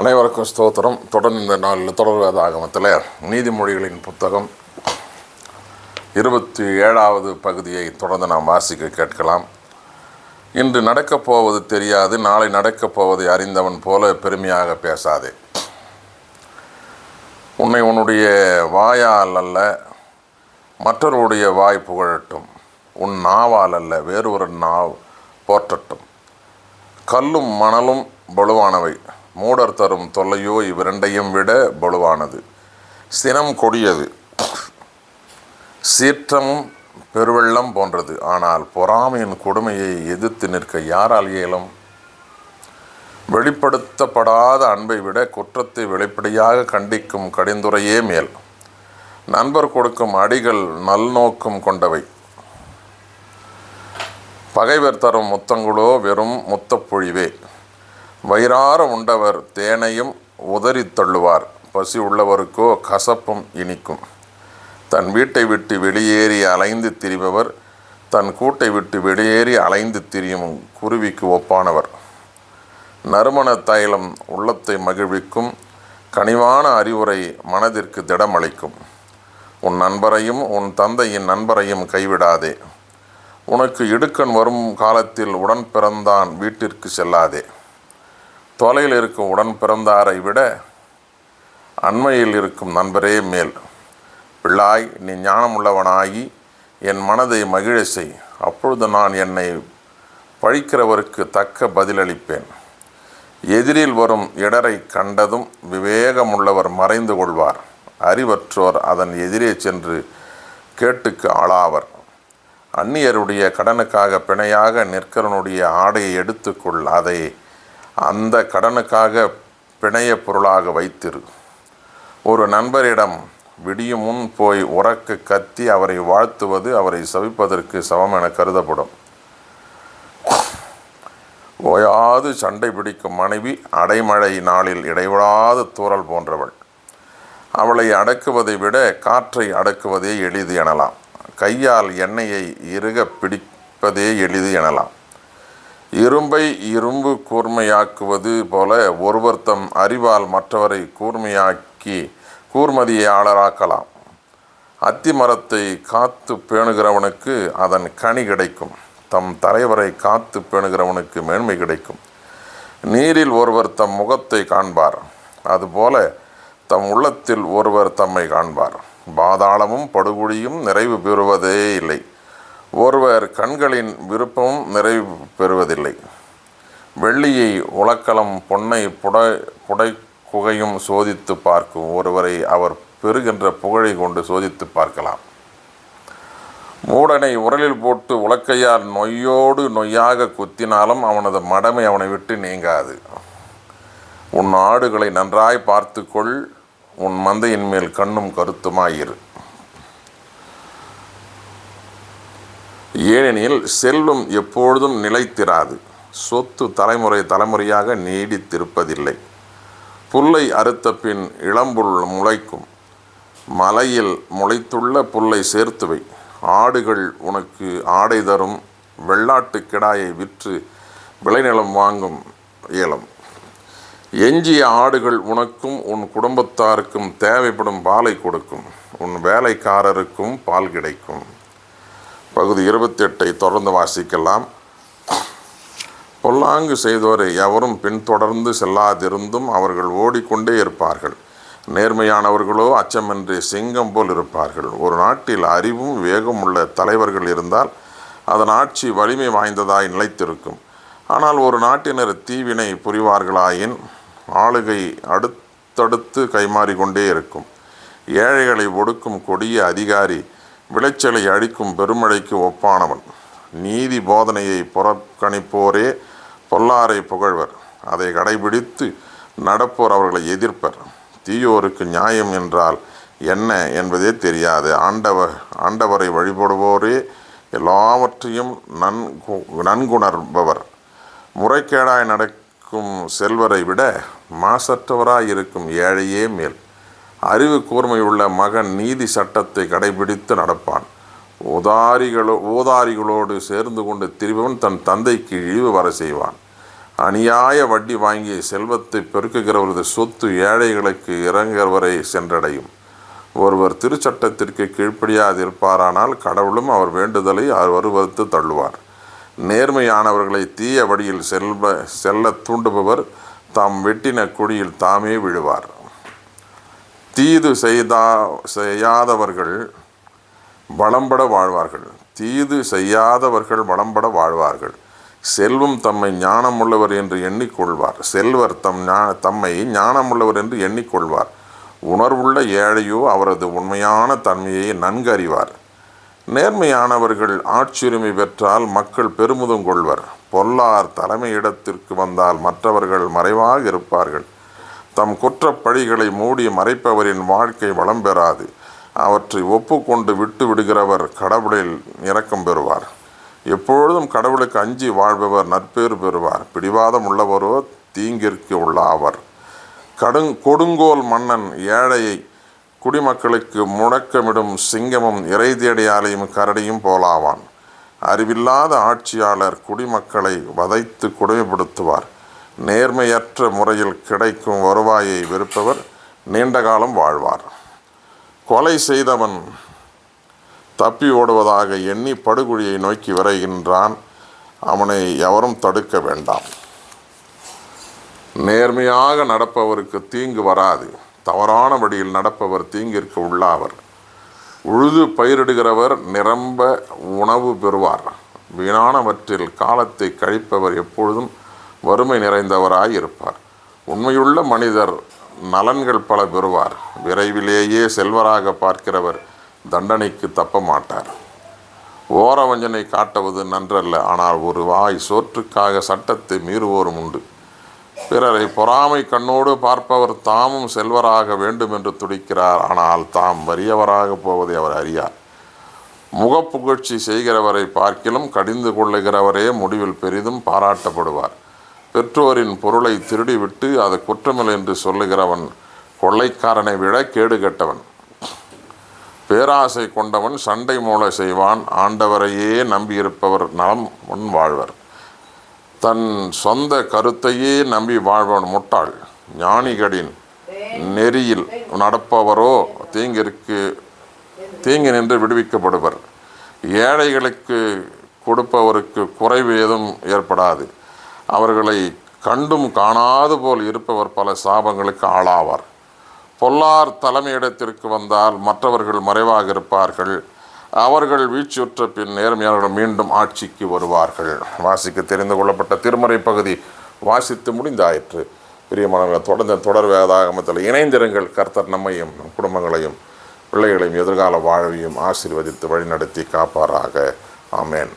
அனைவருக்கும் ஸ்தோத்திரம். தொடர்ந்து இந்த நாளில் தொடர்வேத ஆகமத்தில் நீதிமொழிகளின் புத்தகம் இருபத்தி ஏழாவது பகுதியை தொடர்ந்து நாம் வாசிக்க கேட்கலாம். இன்று நடக்கப் போவது தெரியாது நாளை நடக்கப் போவதை அறிந்தவன் போல பெருமையாக பேசாதே. உன்னை உன்னுடைய வாயால் அல்ல மற்றவருடைய வாய் புகழட்டும். உன் நாவால் அல்ல ஒரு நாவ் போற்றட்டும். கல்லும் மணலும் பலுவானவை மூடர் தரும் தொல்லையோ இவ்விரண்டையும் விட வலுவானது. சினம் கொடியது. சீற்றமும் பெருவெள்ளம் போன்றது. ஆனால் பொறாமையின் கொடுமையை எதிர்த்து நிற்க யாரால் இயலும்? வெளிப்படுத்தப்படாத அன்பை விட குற்றத்தை வெளிப்படையாக கண்டிக்கும் கடிந்துரையே மேல். நண்பர் கொடுக்கும் அடிகள் நல்நோக்கம் கொண்டவை. பகைவர் தரும் முத்தங்களோ வெறும் முத்தப்பொழிவே. வயிறார உண்டவர் தேனையும் உதறித்தள்ளுவார் பசி உள்ளவருக்கோ கசப்பும் இனிக்கும். தன் வீட்டை விட்டு வெளியேறி அலைந்து திரிபவர் தன் கூட்டை விட்டு வெளியேறி அலைந்து திரியும் குருவிக்கு ஒப்பானவர். நறுமண தைலம் உள்ளத்தை மகிழ்விக்கும் கனிவான அறிவுரை மனதிற்கு திடமளிக்கும். உன் நண்பரையும் உன் தந்தையின் நண்பரையும் கைவிடாதே. உனக்கு இடுக்கண் வரும் காலத்தில் உடன் பிறந்தான் வீட்டிற்கு செல்லாதே. தொலையில் இருக்கும் உடன் பிறந்தாரை விட அண்மையில் இருக்கும் நண்பரே மேல். பிள்ளாய் நீ ஞானமுள்ளவனாகி என் மனதை மகிழ செய். அப்பொழுது நான் என்னை பழிக்கிறவருக்கு தக்க பதிலளிப்பேன். எதிரில் வரும் இடரை கண்டதும் விவேகமுள்ளவர் மறைந்து கொள்வார். அறிவற்றோர் அதன் எதிரே சென்று கேட்டுக்கு ஆளாவர். அந்நியருடைய கடனுக்காக பிணையாக நிற்கிறனுடைய ஆடையை எடுத்துக்கொள். அதை அந்த கடனுக்காக பிணைய பொருளாக வைத்திரு. ஒரு நண்பரிடம் விடியும் முன் போய் உறக்க கத்தி அவரை வாழ்த்துவது அவரை சவிப்பதற்கு சமம் என கருதப்படும். ஓயாது சண்டை பிடிக்கும் மனைவி அடைமழை நாளில் இடைவிடாத தூறல் போன்றவள். அவளை அடக்குவதை விட காற்றை அடக்குவதே எளிது எனலாம். கையால் எண்ணெயை இறுக பிடிப்பதே எளிது எனலாம். இரும்பை இரும்பு கூர்மையாக்குவது போல ஒருவர் தம் அறிவால் மற்றவரை கூர்மையாக்கி கூர்மதியாளராக்கலாம். அத்தி மரத்தை காத்து பேணுகிறவனுக்கு அதன் கனி கிடைக்கும். தம் தலைவரை காத்து பேணுகிறவனுக்கு மேன்மை கிடைக்கும். நீரில் ஒருவர் தம் முகத்தை காண்பார். அதுபோல தம் உள்ளத்தில் ஒருவர் தம்மை காண்பார். பாதாளமும் படுகுழியும் நிறைவு பெறுவதே இல்லை. ஒருவர் கண்களின் விருப்பமும் நிறைவு பெறுவதில்லை. வெள்ளியை உலக்களம் பொன்னை புடை புடை குகையும் சோதித்து பார்க்கும் ஒருவரை அவர் பெறுகின்ற புகழை கொண்டு சோதித்து பார்க்கலாம். மூடனை உரலில் போட்டு உலக்கையால் நொய்யோடு நொய்யாக குத்தினாலும் அவனது மடமை அவனை விட்டு நீங்காது. உன் ஆடுகளை நன்றாய் பார்த்துக்கொள் உன் மந்தையின் மேல் கண்ணும் கருத்துமாயிரு. ஏனெனில் செல்வம் எப்பொழுதும் நிலைத்திராது. சொத்து தலைமுறை தலைமுறையாக நீடித்திருப்பதில்லை. புல்லை அறுத்த பின் இளம்புல் முளைக்கும். மலையில் முளைத்துள்ள புல்லை சேர்த்துவை. ஆடுகள் உனக்கு ஆடை தரும். வெள்ளாட்டு கிடாயை விற்று விளைநிலம் வாங்கும் இயலும் எஞ்சிய ஆடுகள் உனக்கும் உன் குடும்பத்தாருக்கும் தேவைப்படும் பாலை கொடுக்கும். உன் வேலைக்காரருக்கும் பால் கிடைக்கும். பகுதி இருபத்தெட்டை தொடர்ந்து வாசிக்கலாம். பொல்லாங்கு செய்தோரை எவரும் பின்தொடர்ந்து செல்லாதிருந்தும் அவர்கள் ஓடிக்கொண்டே இருப்பார்கள். நேர்மையானவர்களோ அச்சமின்றி சிங்கம் போல் இருப்பார்கள். ஒரு நாட்டில் அறிவும் வேகம் உள்ள தலைவர்கள் இருந்தால் அதன் ஆட்சி வலிமை வாய்ந்ததாய் நிலைத்திருக்கும். ஆனால் ஒரு நாட்டினர் தீவினை புரிவார்களாயின் ஆளுகை அடுத்தடுத்து கைமாறிக்கொண்டே இருக்கும். ஏழைகளை ஒடுக்கும் கொடிய அதிகாரி விளைச்சலை அழிக்கும் பெருமழைக்கு ஒப்பானவன். நீதி போதனையை புறக்கணிப்போரே பொல்லாரை புகழ்வர். அதை கடைபிடித்து நடப்போர் அவர்களை எதிர்ப்பர். தீயோருக்கு நியாயம் என்றால் என்ன என்பதே தெரியாது. ஆண்டவ ஆண்டவரை வழிபடுவோரே எல்லாவற்றையும் நன்கு நன்குணர்பவர். முறைகேடாய் நடக்கும் செல்வரை விட மாசற்றவராய் இருக்கும் ஏழையே மேல். அறிவு கூர்மையுள்ள மகன் நீதி சட்டத்தை கடைபிடித்து நடப்பான். ஓதாரிகளோ ஓதாரிகளோடு சேர்ந்து கொண்டு திரிபவன் தன் தந்தைக்கு இழிவு வர செய்வான். அநியாய வட்டி வாங்கி செல்வத்தை பெருக்குகிறவரது சொத்து ஏழைகளுக்கு இறங்குகிறவரை சென்றடையும். ஒருவர் திருச்சட்டத்திற்கு கீழ்ப்படியாதிருப்பாரானால் கடவுளும் அவர் வேண்டுதலை வருவறுத்து தள்ளுவார். நேர்மையானவர்களை தீய வழியில் செல்வ செல்ல தூண்டுபவர் தாம் வெட்டின குழியில் தாமே விழுவார். தீது செய்தா செய்யாதவர்கள் வளம்பட வாழ்வார்கள். தீது செய்யாதவர்கள் வளம்பட வாழ்வார்கள். செல்வம் தம்மை ஞானமுள்ளவர் என்று எண்ணிக்கொள்வார். செல்வர் தம் ஞா தம்மை ஞானமுள்ளவர் என்று எண்ணிக்கொள்வார். உணர்வுள்ள ஏழையோ அவரது உண்மையான தன்மையை நன்கு அறிவார் நேர்மையானவர்கள் ஆட்சியுரிமை பெற்றால் மக்கள் பெருமிதம் கொள்வர். பொல்லார் தலைமையிடத்திற்கு வந்தால் மற்றவர்கள் மறைவாக இருப்பார்கள். தம் குற்றப்பழிகளை மூடி மறைப்பவரின் வாழ்க்கை வளம் பெறாது. அவற்றை ஒப்புக்கொண்டு விட்டு விடுகிறவர் கடவுளில் இரக்கம் பெறுவார். எப்பொழுதும் கடவுளுக்கு அஞ்சி வாழ்பவர் நற்பேறு பெறுவார். பிடிவாதம் உள்ளவரோ தீங்கிற்கு உள்ளாவர். கடுங் கொடுங்கோல் மன்னன் ஏழையை குடிமக்களுக்கு முழக்கமிடும் சிங்கமும் இறை தேடியாலையும் கரடியும் போலாவான். அறிவில்லாத ஆட்சியாளர் குடிமக்களை வதைத்து கொடுமைப்படுத்துவார். நேர்மையற்ற முறையில் கிடைக்கும் வருவாயை வெறுப்பவர் நீண்ட காலம் வாழ்வார். கொலை செய்தவன் தப்பி ஓடுவதாக எண்ணி படுகொழியை நோக்கி விரைகின்றான். அவனை எவரும் தடுக்க வேண்டாம். நேர்மையாக நடப்பவருக்கு தீங்கு வராது. தவறான வழியில் நடப்பவர் தீங்கிற்கு உள்ளாவர். உழுது பயிரிடுகிறவர் நிரம்ப உணவு பெறுவார். வீணானவற்றில் காலத்தை கழிப்பவர் எப்பொழுதும் வறுமை நிறைந்தவராய் இருப்பார் உண்மையுள்ள மனிதர் நலன்கள் பல பெறுவார். விரைவிலேயே செல்வராக பார்க்கிறவர் தண்டனைக்கு தப்ப மாட்டார் ஓரவஞ்சனை காட்டுவது நன்றல்ல ஆனால் ஒரு வாய் சோற்றுக்காக சட்டத்தை மீறுவோரும் உண்டு. பிறரை பொறாமை கண்ணோடு பார்ப்பவர் தாமும் செல்வராக வேண்டும் என்று துடிக்கிறார் ஆனால் தாம் வறியவராக போவதை அவர் அறியார். முகப்புகழ்ச்சி செய்கிறவரை பார்க்கிலும் கடிந்து கொள்ளுகிறவரே முடிவில் பெரிதும் பாராட்டப்படுவார். பெற்றோரின் பொருளை திருடிவிட்டு அது குற்றமில்லை என்று சொல்லுகிறவன் கொள்ளைக்காரனை விட கேடு கெட்டவன். பேராசை கொண்டவன் சண்டை மூளை செய்வான். ஆண்டவரையே நம்பியிருப்பவர் நலம் முன் வாழ்வர். தன் சொந்த கருத்தையே நம்பி வாழ்வன் முட்டாள். ஞானிகளின் நெறியில் நடப்பவரோ தீங்கிற்கு தீங்கு நின்று விடுவிக்கப்படுவர். ஏழைகளுக்கு கொடுப்பவருக்கு குறைவு ஏதும் ஏற்படாது. அவர்களை கண்டும் காணாது போல் இருப்பவர் பல சாபங்களுக்கு ஆளாவார். பொல்லார் தலைமையிடத்திற்கு வந்தால் மற்றவர்கள் மறைவாக இருப்பார்கள். அவர்கள் வீழ்ச்சியுற்ற பின் நேர்மையாளர்கள் மீண்டும் ஆட்சிக்கு வருவார்கள். வாசிக்க தெரிந்து கொள்ளப்பட்ட திருமறை பகுதி வாசித்து முடிந்தாயிற்று. பிரியமானவர்கள் தொடர்ந்து தொடர் வேதாகமத்தில் இணைந்திருங்கள். கர்த்தர் நம்மையும் நம் குடும்பங்களையும் பிள்ளைகளையும் எதிர்கால வாழ்வையும் ஆசீர்வதித்து வழிநடத்தி காப்பாராக. ஆமேன்.